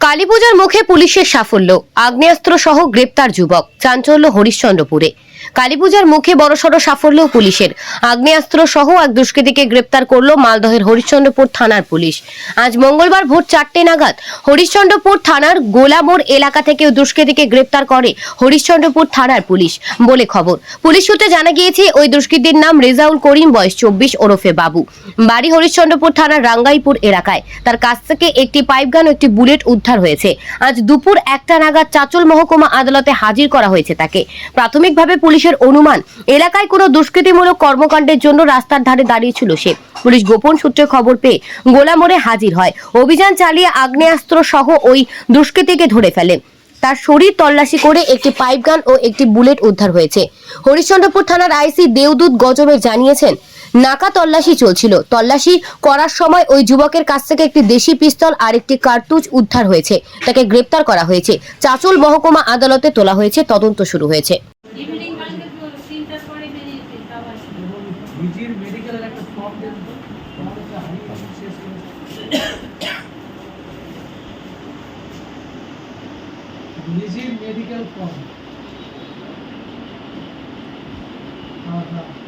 কালীপূজার মুখে পুলিশের সাফল্য। আগ্নেয়াস্ত্র সহ গ্রেপ্তার যুবক। চাঞ্চল্য হরিশ্চন্দ্রপুরে। কালীপূজার মুখে বড়সড় সাফল্য পুলিশের। আগ্নেয়াস্ত্র সহ এক দুষ্কৃতীকে গ্রেপ্তার করল মালদহের হরিশ্চন্দ্রপুর থানার পুলিশ। আজ মঙ্গলবার ভোর চারটে নাগাদ হরিশ্চন্দ্রপুর থানার গোলামোড় এলাকা থেকে দুষ্কৃতীকে গ্রেপ্তার করে হরিশ্চন্দ্রপুর থানার পুলিশ বলে খবর। পুলিশ সূত্রে জানা গিয়েছে, ওই দুষ্কৃতীর নাম রেজাউল করিম, বয়স চব্বিশ, ওরফে বাবু। বাড়ি হরিশ্চন্দ্রপুর থানার রাঙ্গাইপুর এলাকায়। তার কাছ থেকে একটি পাইপগান ও একটি বুলেট উদ্ধার হয়েছে। আজ দুপুর একটা নাগাদ চাচল মহকুমা আদালতে হাজির করা হয়েছে তাকে। প্রাথমিকভাবে পুলিশের অনুমান, এলাকায় কোনো দুষ্কৃতিমূলক কর্মকাণ্ডের জন্য রাস্তার ধারে দাঁড়িয়েছিল সে। পুলিশ গোপন সূত্রে খবর পেয়ে গোলামোড়ে হাজির হয়। অভিযান চালিয়ে আগ্নেয়াস্ত্র সহ ওই দুষ্কৃতীকে ধরে ফেলে। তার শরীর তল্লাশি করে একটি পাইপগান ও একটি বুলেট উদ্ধার হয়েছে। হরিশ্চন্দ্রপুর থানার আইসি দেওদূত গজবে জানিয়েছেন, নাকা তল্লাশি চলছিল। তল্লাশি করার সময় ওই যুবকের কাছ থেকে একটি দেশি পিস্তল আর একটি কার্তুজ উদ্ধার হয়েছে। তাকে গ্রেপ্তার করা হয়েছে। চাচল মহকুমা আদালতে তোলা হয়েছে, তদন্ত শুরু হয়েছে। निजी मेडिकल फॉर्म। हाँ हाँ।